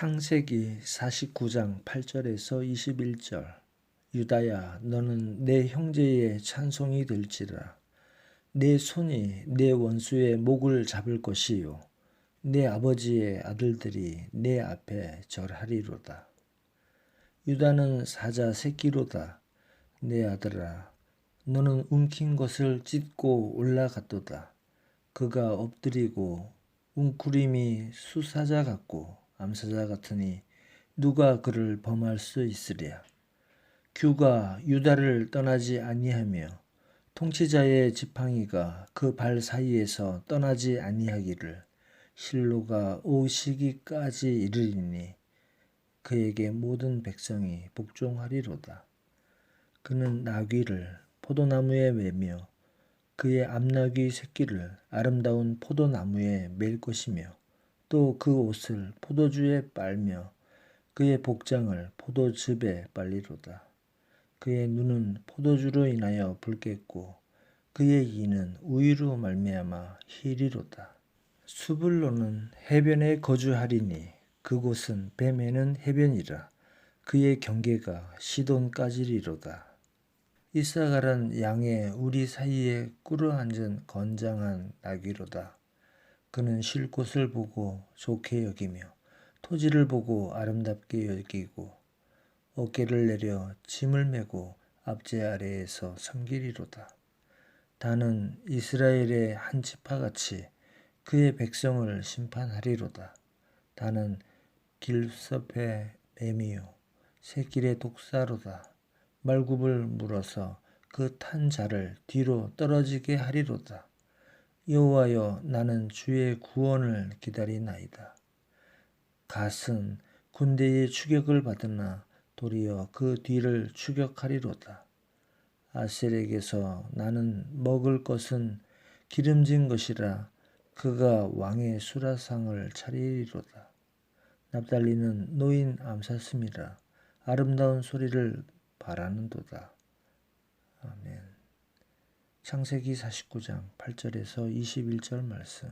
창세기 49장 8절에서 21절. 유다야 너는 내 형제의 찬송이 될지라. 내 손이 내 원수의 목을 잡을 것이요. 내 아버지의 아들들이 내 앞에 절하리로다. 유다는 사자 새끼로다. 내 아들아 너는 움킨 것을 찢고 올라갔도다. 그가 엎드리고 웅크림이 수사자 같고 암사자 같으니 누가 그를 범할 수 있으랴. 규가 유다를 떠나지 아니하며 통치자의 지팡이가 그 발 사이에서 떠나지 아니하기를 실로가 오시기까지 이르리니 그에게 모든 백성이 복종하리로다. 그는 나귀를 포도나무에 매며 그의 암나귀 새끼를 아름다운 포도나무에 맬 것이며 또 그 옷을 포도주에 빨며 그의 복장을 포도즙에 빨리로다. 그의 눈은 포도주로 인하여 붉겠고 그의 이는 우유로 말미암아 희리로다. 수불로는 해변에 거주하리니 그곳은 뱀에는 해변이라 그의 경계가 시돈까지리로다. 이사가란 양의 우리 사이에 꿇어 앉은 건장한 나귀로다. 그는 쉴 곳을 보고 좋게 여기며 토지를 보고 아름답게 여기고 어깨를 내려 짐을 메고 앞제 아래에서 섬기리로다. 다는 이스라엘의 한 지파같이 그의 백성을 심판하리로다. 다는 길섭의 매미요 새길의 독사로다. 말굽을 물어서 그 탄 자를 뒤로 떨어지게 하리로다. 여호와여 나는 주의 구원을 기다리나이다. 갓은 군대의 추격을 받으나 도리어 그 뒤를 추격하리로다. 아셀에게서 나는 먹을 것은 기름진 것이라 그가 왕의 수라상을 차리리로다. 납달리는 노인 암사슴이라 아름다운 소리를 바라는도다. 창세기 49장 8절에서 21절 말씀.